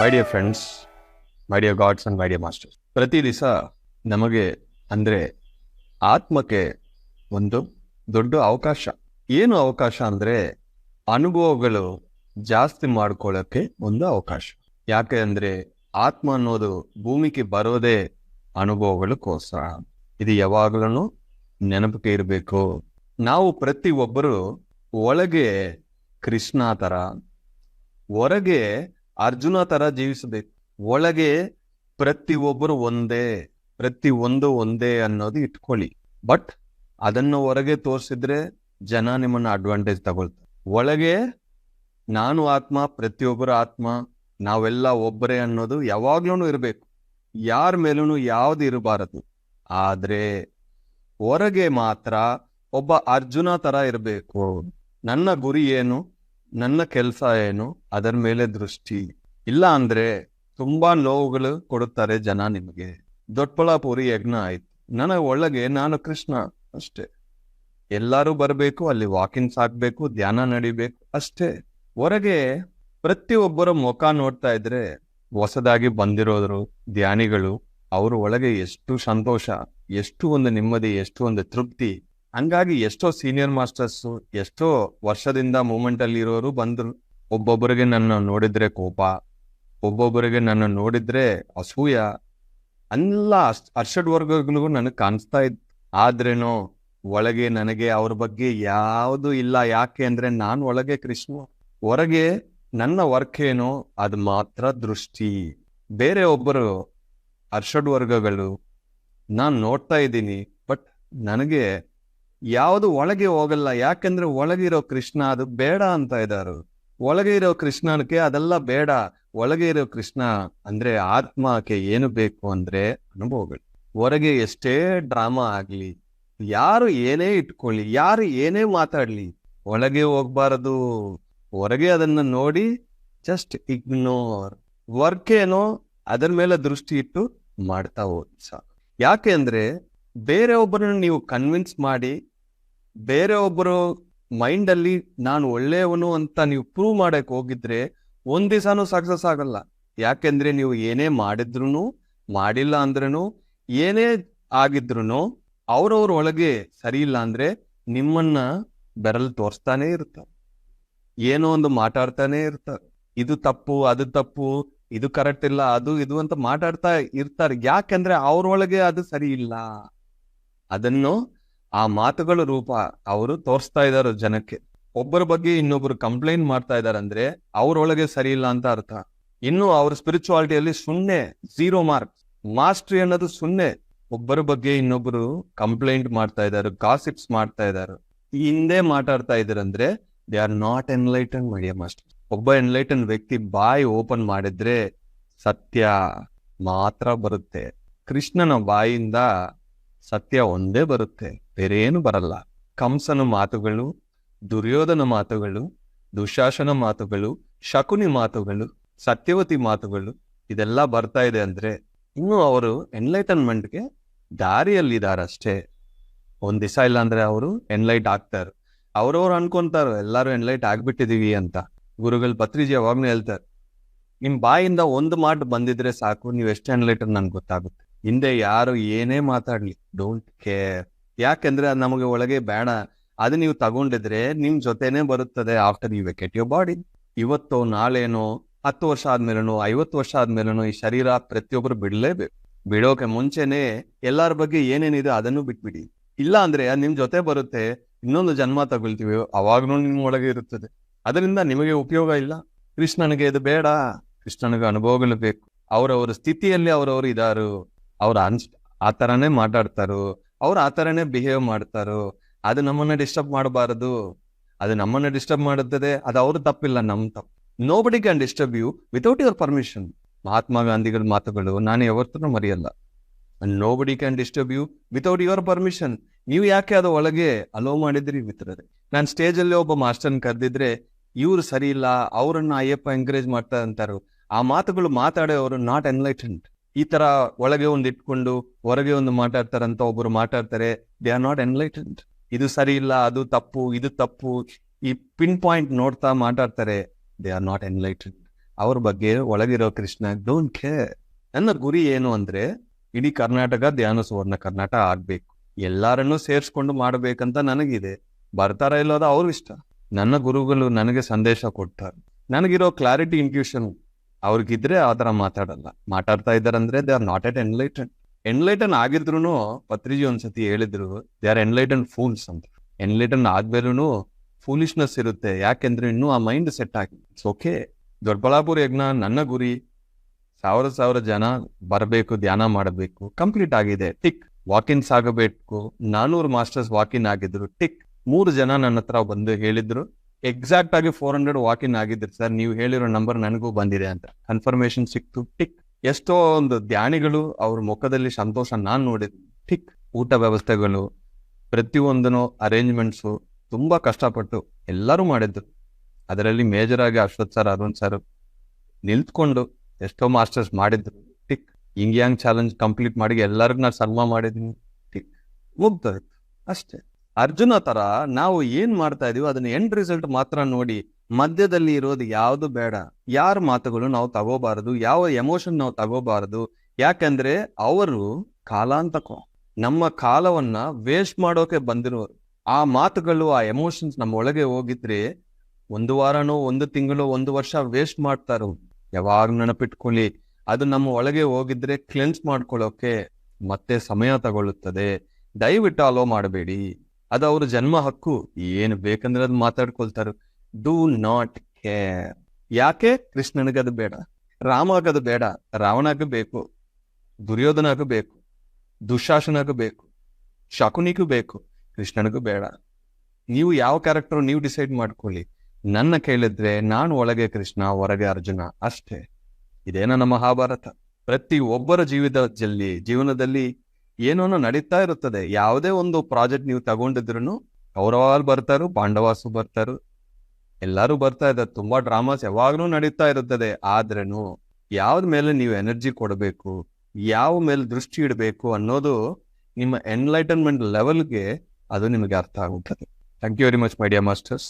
My dear friends my dear gods and my dear masters ಪ್ರತಿ ದಿವಸ ನಮಗೆ ಅಂದ್ರೆ ಆತ್ಮಕ್ಕೆ ಒಂದು ದೊಡ್ಡ ಅವಕಾಶ. ಏನು ಅವಕಾಶ ಅಂದ್ರೆ ಅನುಭವಗಳು ಜಾಸ್ತಿ ಮಾಡ್ಕೊಳ್ಳೋಕ್ಕೆ ಒಂದು ಅವಕಾಶ. ಯಾಕೆ ಅಂದ್ರೆ ಆತ್ಮ ಅನ್ನೋದು ಭೂಮಿಗೆ ಬರೋದೇ ಅನುಭವಗಳಕ್ಕೋಸ್ಕರ ಇದು ಯಾವಾಗಲೂ ನೆನಪಿಗೆ ಇರಬೇಕು. ನಾವು ಪ್ರತಿ ಒಬ್ಬರು ಒಳಗೆ ಕೃಷ್ಣ ಥರ, ಹೊರಗೆ ಅರ್ಜುನ ತರ ಜೀವಿಸಬೇಕು. ಒಳಗೆ ಪ್ರತಿ ಒಬ್ಬರು ಒಂದೇ ಪ್ರತಿ ಒಂದು ಒಂದೇ ಅನ್ನೋದು ಇಟ್ಕೊಳ್ಳಿ. ಬಟ್ ಅದನ್ನು ಹೊರಗೆ ತೋರಿಸಿದ್ರೆ ಜನ ನಿಮ್ಮನ್ನ ಅಡ್ವಾಂಟೇಜ್ ತಗೊಳ್ತಾರೆ. ಒಳಗೆ ನಾನು ಆತ್ಮ, ಪ್ರತಿಯೊಬ್ಬರ ಆತ್ಮ, ನಾವೆಲ್ಲ ಒಬ್ಬರೇ ಅನ್ನೋದು ಯಾವಾಗ್ಲೂ ಇರಬೇಕು. ಯಾರ ಮೇಲೂ ಯಾವ್ದು ಇರಬಾರದು. ಆದ್ರೆ ಹೊರಗೆ ಮಾತ್ರ ಒಬ್ಬ ಅರ್ಜುನ ತರ ಇರಬೇಕು. ನನ್ನ ಗುರಿ ಏನು? ನನ್ನ ಕೆಲಸ ಏನು? ಅದರ ಮೇಲೆ ದೃಷ್ಟಿ. ಇಲ್ಲ ಅಂದ್ರೆ ತುಂಬಾ ನೋವುಗಳು ಕೊಡುತ್ತಾರೆ ಜನ ನಿಮಗೆ. ದೊಡ್ಡಬಳ್ಳಾಪುರಿ ಯಜ್ಞ ಆಯ್ತು. ನನಗೆ ಒಳಗೆ ನಾನು ಕೃಷ್ಣ ಅಷ್ಟೇ. ಎಲ್ಲರೂ ಬರಬೇಕು, ಅಲ್ಲಿ ವಾಕಿಂಗ್ಸ್ ಸಾಕ್ಬೇಕು, ಧ್ಯಾನ ನಡಿಬೇಕು ಅಷ್ಟೇ. ಹೊರಗೆ ಪ್ರತಿಯೊಬ್ಬರ ಮುಖ ನೋಡ್ತಾ ಇದ್ರೆ ಹೊಸದಾಗಿ ಬಂದಿರೋದ್ರು ಧ್ಯಾನಿಗಳು, ಅವ್ರ ಒಳಗೆ ಎಷ್ಟು ಸಂತೋಷ, ಎಷ್ಟು ಒಂದು ನೆಮ್ಮದಿ, ಎಷ್ಟು ಒಂದು ತೃಪ್ತಿ. ಹಂಗಾಗಿ ಎಷ್ಟೋ ಸೀನಿಯರ್ ಮಾಸ್ಟರ್ಸ್, ಎಷ್ಟೋ ವರ್ಷದಿಂದ ಮೂಮೆಂಟ್ ಅಲ್ಲಿ ಇರೋರು ಬಂದ್ರು, ಒಬ್ಬೊಬ್ಬರಿಗೆ ನನ್ನ ನೋಡಿದ್ರೆ ಕೋಪ, ಒಬ್ಬೊಬ್ಬರಿಗೆ ನನ್ನ ನೋಡಿದ್ರೆ ಅಸೂಯ. ಎಲ್ಲ ಅರ್ಷಡ್ ವರ್ಗಗಳಿಗೂ ನನಗೆ ಕಾಣಿಸ್ತಾ ಇತ್ತು ಆದ್ರೇನೋ ಒಳಗೆ ನನಗೆ ಅವ್ರ ಬಗ್ಗೆ ಯಾವುದು ಇಲ್ಲ, ಯಾಕೆ ಅಂದ್ರೆ ನಾನು ಒಳಗೆ ಕೃಷ್ಣ. ಹೊರಗೆ ನನ್ನ ವರ್ಕ್ ಏನೋ ಅದು ಮಾತ್ರ ದೃಷ್ಟಿ. ಬೇರೆ ಒಬ್ಬರು ಅರ್ಷಡ್ ವರ್ಗಗಳು, ನಾನು ನೋಡ್ತಾ ಇದ್ದೀನಿ, ಬಟ್ ನನಗೆ ಯಾವುದು ಒಳಗೆ ಹೋಗಲ್ಲ, ಯಾಕಂದ್ರೆ ಒಳಗಿರೋ ಕೃಷ್ಣ ಅದು ಬೇಡ ಅಂತ ಇದ್ದಾರೆ ಒಳಗೆ ಇರೋ ಕೃಷ್ಣನಕ್ಕೆ ಅದೆಲ್ಲ ಬೇಡ. ಒಳಗೆ ಇರೋ ಕೃಷ್ಣ ಅಂದ್ರೆ ಆತ್ಮಕ್ಕೆ ಏನು ಬೇಕು ಅಂದ್ರೆ ಅನುಭವಗಳು. ಹೊರಗೆ ಎಷ್ಟೇ ಡ್ರಾಮಾ ಆಗ್ಲಿ, ಯಾರು ಏನೇ ಇಟ್ಕೊಳ್ಳಿ, ಯಾರು ಏನೇ ಮಾತಾಡ್ಲಿ, ಒಳಗೆ ಹೋಗ್ಬಾರದು. ಹೊರಗೆ ಅದನ್ನ ನೋಡಿ ಜಸ್ಟ್ ಇಗ್ನೋರ್ ವರ್ಕ್ ಏನೋ ಅದರ ಮೇಲೆ ದೃಷ್ಟಿ ಇಟ್ಟು ಮಾಡ್ತಾ ಹೋಗಿ ಸಾಕು. ಯಾಕೆ ಅಂದ್ರೆ ಬೇರೆ ಒಬ್ಬರನ್ನ ನೀವು ಕನ್ವಿನ್ಸ್ ಮಾಡಿ ಬೇರೆ ಒಬ್ಬರು ಮೈಂಡ್ ಅಲ್ಲಿ ನಾನು ಒಳ್ಳೆಯವನು ಅಂತ ನೀವು ಪ್ರೂವ್ ಮಾಡಕ್ ಹೋಗಿದ್ರೆ ಒಂದ್ ದಿವಸನೂ ಸಕ್ಸಸ್ ಆಗಲ್ಲ. ಯಾಕೆಂದ್ರೆ ನೀವು ಏನೇ ಮಾಡಿದ್ರು ಮಾಡಿಲ್ಲ ಅಂದ್ರೂ ಏನೇ ಆಗಿದ್ರು ಅವ್ರವ್ರ ಒಳಗೆ ಸರಿ ಇಲ್ಲ ಅಂದ್ರೆ ನಿಮ್ಮನ್ನ ಬೆರಲ್ ತೋರಿಸ್ತಾನೆ ಇರ್ತಾರೆ. ಏನೋ ಒಂದು ಮಾತಾಡ್ತಾನೆ ಇರ್ತಾರೆ. ಇದು ತಪ್ಪು, ಅದು ತಪ್ಪು, ಇದು ಕರೆಕ್ಟ್ ಇಲ್ಲ, ಅದು ಇದು ಅಂತ ಮಾತಾಡ್ತಾ ಇರ್ತಾರೆ. ಯಾಕೆಂದ್ರೆ ಅವ್ರೊಳಗೆ ಅದು ಸರಿ ಇಲ್ಲ. ಅದನ್ನು ಆ ಮಾತುಗಳ ರೂಪ ಅವರು ತೋರಿಸ್ತಾ ಇದ್ದಾರೆ ಜನಕ್ಕೆ. ಒಬ್ಬರ ಬಗ್ಗೆ ಇನ್ನೊಬ್ರು ಕಂಪ್ಲೇಂಟ್ ಮಾಡ್ತಾ ಇದಾರೆ ಅಂದ್ರೆ ಅವ್ರೊಳಗೆ ಸರಿ ಇಲ್ಲ ಅಂತ ಅರ್ಥ. ಇನ್ನು ಅವ್ರ ಸ್ಪಿರಿಚುವಾಲಿಟಿಯಲ್ಲಿ ಸುನ್ನೆ ಝೀರೋ ಮಾರ್ಕ್ ಮಾಸ್ಟ್ರಿ ಅನ್ನೋದು ಸುನ್ನೆ. ಒಬ್ಬರ ಬಗ್ಗೆ ಇನ್ನೊಬ್ರು ಕಂಪ್ಲೇಂಟ್ ಮಾಡ್ತಾ ಇದಾರೆ ಗಾಸಿಪ್ಸ್ ಮಾಡ್ತಾ ಇದಾರೆ ಹಿಂದೆ ಮಾತಾಡ್ತಾ ಇದಾರಂದ್ರೆ ದೇ ಆರ್ ನಾಟ್ ಎನ್ಲೈಟನ್ ಮಡಿಯ ಮಾಸ್ಟರ್ ಒಬ್ಬ ಎನ್ಲೈಟನ್ ವ್ಯಕ್ತಿ ಬಾಯಿ ಓಪನ್ ಮಾಡಿದ್ರೆ ಸತ್ಯ ಮಾತ್ರ ಬರುತ್ತೆ. ಕೃಷ್ಣನ ಬಾಯಿಂದ ಸತ್ಯ ಒಂದೇ ಬರುತ್ತೆ ಬೇರೆ ಬರಲ್ಲ. ಕಂಸನ ಮಾತುಗಳು, ದುರ್ಯೋಧನ ಮಾತುಗಳು, ದುಶಾಸನ ಮಾತುಗಳು, ಶಕುನಿ ಮಾತುಗಳು, ಸತ್ಯವತಿ ಮಾತುಗಳು, ಇದೆಲ್ಲ ಬರ್ತಾ ಇದೆ ಅಂದ್ರೆ ಇನ್ನು ಅವರು ಎನ್ಲೈಟನ್ಮೆಂಟ್ಗೆ ದಾರಿಯಲ್ಲಿದ್ದಾರಷ್ಟೇ ಒಂದ್ ದಿವಸ ಇಲ್ಲ ಅಂದ್ರೆ ಅವರು ಎನ್ಲೈಟ್ ಆಗ್ತಾರೆ. ಅವ್ರವ್ರು ಅನ್ಕೊಂತಾರೋ, ಎಲ್ಲರೂ ಎನ್ಲೈಟ್ ಆಗ್ಬಿಟ್ಟಿದೀವಿ ಅಂತ. ಗುರುಗಳು ಪತ್ರಿಜಿ ಯಾವಾಗ್ಲೂ ಹೇಳ್ತಾರೆ, ನಿಮ್ ಬಾಯಿಂದ ಒಂದು ಮಾತು ಬಂದಿದ್ರೆ ಸಾಕು ನೀವು ಎಷ್ಟು ಎನ್ಲೈಟರ್ ನನ್ಗೆ ಗೊತ್ತಾಗುತ್ತೆ. ಹಿಂದೆ ಯಾರು ಏನೇ ಮಾತಾಡ್ಲಿ ಡೋಂಟ್ ಕೇರ್ ಯಾಕೆಂದ್ರೆ ಅದು ನಮಗೆ ಒಳಗೆ ಬೇಡ. ಅದು ನೀವು ತಗೊಂಡಿದ್ರೆ ನಿಮ್ ಜೊತೆನೆ ಬರುತ್ತದೆ after you vacate your body ಇವತ್ತೋ, ನಾಳೆನೋ, ಹತ್ತು ವರ್ಷ ಆದ್ಮೇಲೆನೋ, ಐವತ್ತು ವರ್ಷ ಆದ್ಮೇಲೆನೋ ಈ ಶರೀರ ಪ್ರತಿಯೊಬ್ಬರು ಬಿಡ್ಲೇಬೇಕು. ಬಿಡೋಕೆ ಮುಂಚೆನೆ ಎಲ್ಲಾರ ಬಗ್ಗೆ ಏನೇನಿದೆ ಅದನ್ನು ಬಿಟ್ಬಿಡಿ. ಇಲ್ಲ ಅಂದ್ರೆ ಅದ್ ನಿಮ್ ಜೊತೆ ಬರುತ್ತೆ, ಇನ್ನೊಂದು ಜನ್ಮ ತಗೊಳ್ತೀವಿ, ಅವಾಗ್ನೂ ನಿಮ್ ಒಳಗೆ ಇರುತ್ತದೆ. ಅದರಿಂದ ನಿಮಗೆ ಉಪಯೋಗ ಇಲ್ಲ. ಕೃಷ್ಣನಿಗೆ ಇದು ಬೇಡ. ಕೃಷ್ಣನಿಗೆ ಅನುಭವಗಳು ಬೇಕು. ಅವರವರ ಸ್ಥಿತಿಯಲ್ಲಿ ಅವರವರು ಇದಾರು. ಅವ್ರ ಅನ್ಸ್ ಆ ತರಾನೇ ಮಾತಾಡ್ತಾರೋ. ಅವ್ರು ಆ ತರನೇ ಬಿಹೇವ್ ಮಾಡ್ತಾರೋ. ಅದು ನಮ್ಮನ್ನ ಡಿಸ್ಟರ್ಬ್ ಮಾಡಬಾರದು. ಅದು ನಮ್ಮನ್ನ ಡಿಸ್ಟರ್ಬ್ ಮಾಡುತ್ತದೆ. ಅದು ಅವ್ರ ತಪ್ಪಿಲ್ಲ, ನಮ್ ತಪ್ಪು nobody can disturb you without your permission Mahatma ಗಾಂಧಿಗಳ ಮಾತುಗಳು ನಾನು ಯಾವತ್ತೂ ಮರೆಯಲ್ಲ. Nobody can disturb you without your permission ನೀವು ಯಾಕೆ ಅದು ಒಳಗೆ ಅಲೋ ಮಾಡಿದ್ರಿ ಮಿತ್ರರೇ? ನಾನು ಸ್ಟೇಜ್ ಅಲ್ಲಿ ಒಬ್ಬ ಮಾಸ್ಟರ್ನ ಕರೆದಿದ್ರೆ ಇವ್ರು ಸರಿ ಇಲ್ಲ, ಅವರನ್ನ ಅಯ್ಯಪ್ಪ ಎಂಕರೇಜ್ ಮಾಡ್ತಾ ಅಂತಾರು. ಆ ಮಾತುಗಳು ಮಾತಾಡೋ ಅವರು ನಾಟ್ ಎನ್ಲೈಟೆಂಟ್ ಈ ತರ ಒಳಗೆ ಒಂದು ಇಟ್ಕೊಂಡು ಹೊರಗೆ ಒಂದು ಮಾತಾಡ್ತಾರಂತ ಒಬ್ಬರು ಮಾತಾಡ್ತಾರೆ. ದೇ ಆರ್ ನಾಟ್ ಎನ್ಲೈಟೆಂಟ್ ಇದು ಸರಿ ಇಲ್ಲ, ಅದು ತಪ್ಪು, ಇದು ತಪ್ಪು. ಈ ಪಿನ್ ಪಾಯಿಂಟ್ ನೋಡ್ತಾ ಮಾತಾಡ್ತಾರೆ. ದೇ ಆರ್ ನಾಟ್ ಎನ್ಲೈಟೆಡ್ ಅವ್ರ ಬಗ್ಗೆ ಒಳಗಿರೋ ಕೃಷ್ಣ ಡೋಂಟ್ ಕೇರ್ ನನ್ನ ಗುರಿ ಏನು ಅಂದ್ರೆ ಇಡೀ ಕರ್ನಾಟಕ ಧ್ಯಾನ ಸುವರ್ಣ ಕರ್ನಾಟಕ ಆಗ್ಬೇಕು. ಎಲ್ಲಾರನ್ನೂ ಸೇರ್ಸ್ಕೊಂಡು ಮಾಡ್ಬೇಕಂತ ನನಗಿದೆ. ಬರ್ತಾರ ಇಲ್ಲೋದ ಅವ್ರ ಇಷ್ಟ ನನ್ನ ಗುರುಗಳು ನನಗೆ ಸಂದೇಶ ಕೊಡ್ತಾರೆ. ನನಗಿರೋ ಕ್ಲಾರಿಟಿ ಇನ್ಟ್ಯೂಷನ್ ಅವ್ರಿಗಿದ್ರೆ ಆ ತರ ಮಾತಾಡಲ್ಲ. ಮಾತಾಡ್ತಾ ಇದಾರಂದ್ರೆ they are not at enlighten enlighten ಆಗಿದ್ರು ಪತ್ರಿಜಿ ಒಂದ್ಸತಿ ಹೇಳಿದ್ರು ದೇ ಆರ್ ಎನ್ಲೈಟನ್ ಫೂಲ್ಸ್ ಅಂತ. ಎನ್ಲೈಟನ್ ಆದ್ಮೇಲೂ ಫೂಲಿಶ್ನೆಸ್ ಇರುತ್ತೆ. ಯಾಕೆಂದ್ರೆ ಇನ್ನೂ ಆ ಮೈಂಡ್ ಸೆಟ್ ಆಗಿದೆ ಓಕೆ ದೊಡ್ಡಬಳ್ಳಾಪುರ ಯಜ್ಞ ನನ್ನ ಗುರಿ. ಸಾವಿರ ಸಾವಿರ ಜನ ಬರಬೇಕು, ಧ್ಯಾನ ಮಾಡಬೇಕು. ಕಂಪ್ಲೀಟ್ ಆಗಿದೆ. ಟಿಕ್ ವಾಕಿನ್ಸ್ ಆಗಬೇಕು. ನಾನೂರು ಮಾಸ್ಟರ್ಸ್ ವಾಕಿನ್ ಆಗಿದ್ರು. ಟಿಕ್ ಮೂರು ಜನ ನನ್ನ ಹತ್ರ ಬಂದು ಹೇಳಿದ್ರು. ಎಕ್ಸಾಕ್ಟ್ ಆಗಿ ಫೋರ್ ಹಂಡ್ರೆಡ್ ಇನ್ ಆಗಿದ್ರು ಸರ್ ನೀವು ಹೇಳಿರೋ ನಂಬರ್ ನನಗೂ ಬಂದಿದೆ ಅಂತ. ಕನ್ಫರ್ಮೇಶನ್ ಸಿಕ್ತು ಟಿಕ್ ಎಷ್ಟೋ ಒಂದು ಧ್ಯಾನಿಗಳು ಅವ್ರ ಮುಖದಲ್ಲಿ ಸಂತೋಷ ನಾನು ನೋಡಿದ್ವಿ ಟಿಕ್ ಊಟ ವ್ಯವಸ್ಥೆಗಳು ಪ್ರತಿಯೊಂದನು ಅರೇಂಜ್ಮೆಂಟ್ಸು ತುಂಬ ಕಷ್ಟಪಟ್ಟು ಎಲ್ಲರೂ ಮಾಡಿದ್ರು. ಅದರಲ್ಲಿ ಮೇಜರ್ ಆಗಿ ಅಶ್ವಥ್ ಸರ್ ಅರುಣ್ ಸರ್ ನಿಲ್ತ್ಕೊಂಡು ಎಷ್ಟೋ ಮಾಸ್ಟರ್ಸ್ ಮಾಡಿದ್ರು. ಟಿಕ್ ಇಂಗ್ಯಾಂಗ್ ಚಾಲೆಂಜ್ ಕಂಪ್ಲೀಟ್ ಮಾಡಿ ಎಲ್ಲರಿಗೂ ನಾನು ಸರ್ವ ಮಾಡಿದ್ದೀನಿ. ಟಿಕ್ ಮುಗ್ದೋಯ್ತು ಅಷ್ಟೇ. ಅರ್ಜುನ ತರ ನಾವು ಏನ್ ಮಾಡ್ತಾ ಇದೀವೋ ಅದನ್ನ ಎಂಡ್ ರಿಸಲ್ಟ್ ಮಾತ್ರ ನೋಡಿ ಮಧ್ಯದಲ್ಲಿ ಇರೋದು ಯಾವುದು ಬೇಡ. ಯಾರ ಮಾತುಗಳು ನಾವು ತಗೋಬಾರದು, ಯಾವ ಎಮೋಷನ್ ನಾವು ತಗೋಬಾರದು. ಯಾಕಂದ್ರೆ ಅವರು ಕಾಲಾಂತಕ, ನಮ್ಮ ಕಾಲವನ್ನ ವೇಸ್ಟ್ ಮಾಡೋಕೆ ಬಂದಿರೋರು. ಆ ಮಾತುಗಳು, ಆ ಎಮೋಷನ್ಸ್ ನಮ್ಮ ಒಳಗೆ ಹೋಗಿದ್ರೆ ಒಂದು ವಾರನೋ, ಒಂದು ತಿಂಗಳು, ಒಂದು ವರ್ಷ ವೇಸ್ಟ್ ಮಾಡ್ತಾರೋ. ಯಾವಾಗ ನೆನಪಿಟ್ಕೊಳ್ಳಿ, ಅದು ನಮ್ಮ ಒಳಗೆ ಹೋಗಿದ್ರೆ ಕ್ಲೆನ್ಸ್ ಮಾಡ್ಕೊಳ್ಳೋಕೆ ಮತ್ತೆ ಸಮಯ ತಗೊಳ್ಳುತ್ತದೆ. ದಯವಿಟ್ಟು ಅಲೋ ಮಾಡಬೇಡಿ. ಅದು ಅವ್ರ ಜನ್ಮ ಹಕ್ಕು. ಏನು ಬೇಕಂದ್ರೆ ಅದು ಮಾತಾಡ್ಕೊಳ್ತಾರೆ. ಡೂ ನಾಟ್ ಕೇರ್ ಯಾಕೆ? ಕೃಷ್ಣನಿಗದು ಬೇಡ. ರಾಮಗದು ಬೇಡ. ರಾವಣಗೂ ಬೇಕು. ದುರ್ಯೋಧನಗೂ ಬೇಕು. ದುಶಾಸನಗೂ ಬೇಕು. ಶಕುನಿಗೂ ಬೇಕು. ಕೃಷ್ಣನಿಗೂ ಬೇಡ. ನೀವು ಯಾವ ಕ್ಯಾರೆಕ್ಟರ್ ನೀವು ಡಿಸೈಡ್ ಮಾಡ್ಕೊಳ್ಳಿ. ನನ್ನ ಕೇಳಿದ್ರೆ ನಾನು ಒಳಗೆ ಕೃಷ್ಣ, ಹೊರಗೆ ಅರ್ಜುನ ಅಷ್ಟೇ. ಇದೇನ ನಮ್ಮ ಮಹಾಭಾರತ. ಪ್ರತಿ ಒಬ್ಬರ ಜೀವಿತದಲ್ಲಿ, ಜೀವನದಲ್ಲಿ ಏನೋ ನಡೀತಾ ಇರುತ್ತದೆ. ಯಾವುದೇ ಒಂದು ಪ್ರಾಜೆಕ್ಟ್ ನೀವು ತಗೊಂಡಿದ್ರು ಕೌರವಾಲ್ ಬರ್ತಾರು, ಪಾಂಡವಾಸು ಬರ್ತಾರು, ಎಲ್ಲರೂ ಬರ್ತಾ ಇದ್ದಾರೆ. ತುಂಬಾ ಡ್ರಾಮಾಸ್ ಯಾವಾಗ್ಲೂ ನಡೀತಾ ಇರುತ್ತದೆ. ಆದ್ರೇನು ಯಾವ್ದ ಮೇಲೆ ನೀವು ಎನರ್ಜಿ ಕೊಡಬೇಕು, ಯಾವ ಮೇಲೆ ದೃಷ್ಟಿ ಇಡಬೇಕು ಅನ್ನೋದು ನಿಮ್ಮ ಎನ್ಲೈಟನ್ಮೆಂಟ್ ಲೆವೆಲ್ಗೆ ಅದು ನಿಮಗೆ ಅರ್ಥ ಆಗುತ್ತದೆ. Thank you very much my dear masters